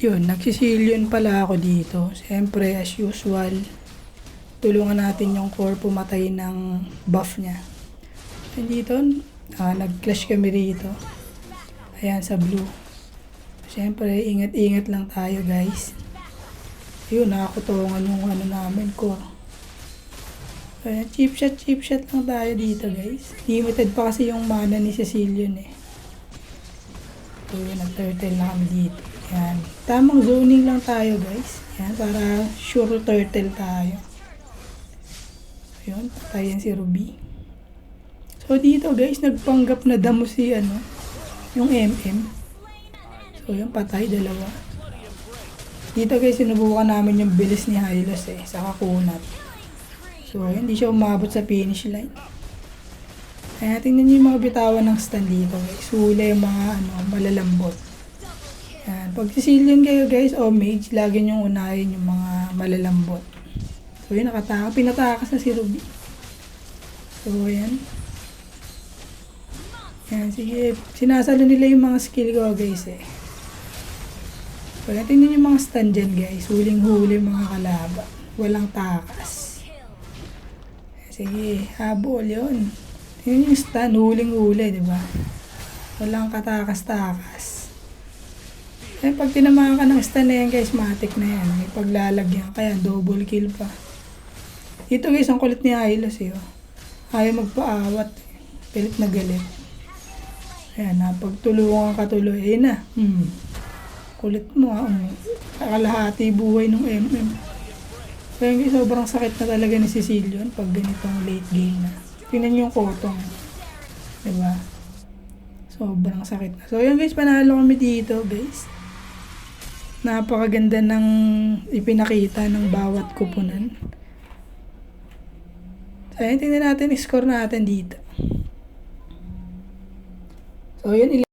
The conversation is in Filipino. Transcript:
Yun, nagsisilyon pala ako dito. Siyempre, as usual, tulungan natin yung core pumatay ng buff niya. And dito, ah, nag-clash kami rito. Ayan, sa blue. Siyempre, ingat-ingat lang tayo guys. Yun, nakakutungan yung ano namin, core. Ayan, cheap shot, cheap shot lang tayo dito guys. Limited pa kasi yung mana ni Cecilion eh. So, nag-turtle na kami dito. Yan. Tamang zoning lang tayo, guys. Yan, para sure turtle tayo. Yun, patayin si Ruby. So, dito, guys, nagpanggap na damo si, ano, yung MM. So, yun, patay, dalawa. Dito, guys, sinubukan namin yung bilis ni Hylos, eh, sa kakunat. So, yun, hindi siya umabot sa finish line. Kaya tingnan niyo yung mga bitawan ng stand dito, guys. Huli yung mga, ano, malalambot. Yan. Pag Sicilian kayo guys o mage, lagi nyo unahin yung mga malalambot. So yun, nakataka. Pinatakas na si Ruby. So yan. Yan, sige. Sinasalo nila yung mga skill ko guys eh. So yan, tingnan yung mga stand dyan guys. Huling-huli mga kalaba. Walang takas. Sige, habol yun. Tingnan yung stand, huling-huli, di ba? Walang katakas-takas. Eh, pag tinamaan ka ng stun na yan guys, matik na yan. May paglalagyan. Kaya double kill pa. Dito guys, ang kulit ni Hylos eh. oh. Ayaw magpaawat. Galit na galit. Ayan, napagtulungan ka tuloy. Ayun na. Hmm. Kulit mo ha. Um. Kakalahati buhay ng MM. Kaya guys, sobrang sakit na talaga ni Cecilion pag ganitong late game na. Tingnan niyo yung kotong. Diba? Sobrang sakit na. So, yun guys, panalo kami dito, guys. Napakaganda ng ipinakita ng bawat kupunan. So, ayun, tingnan natin, score natin dito. So, yun,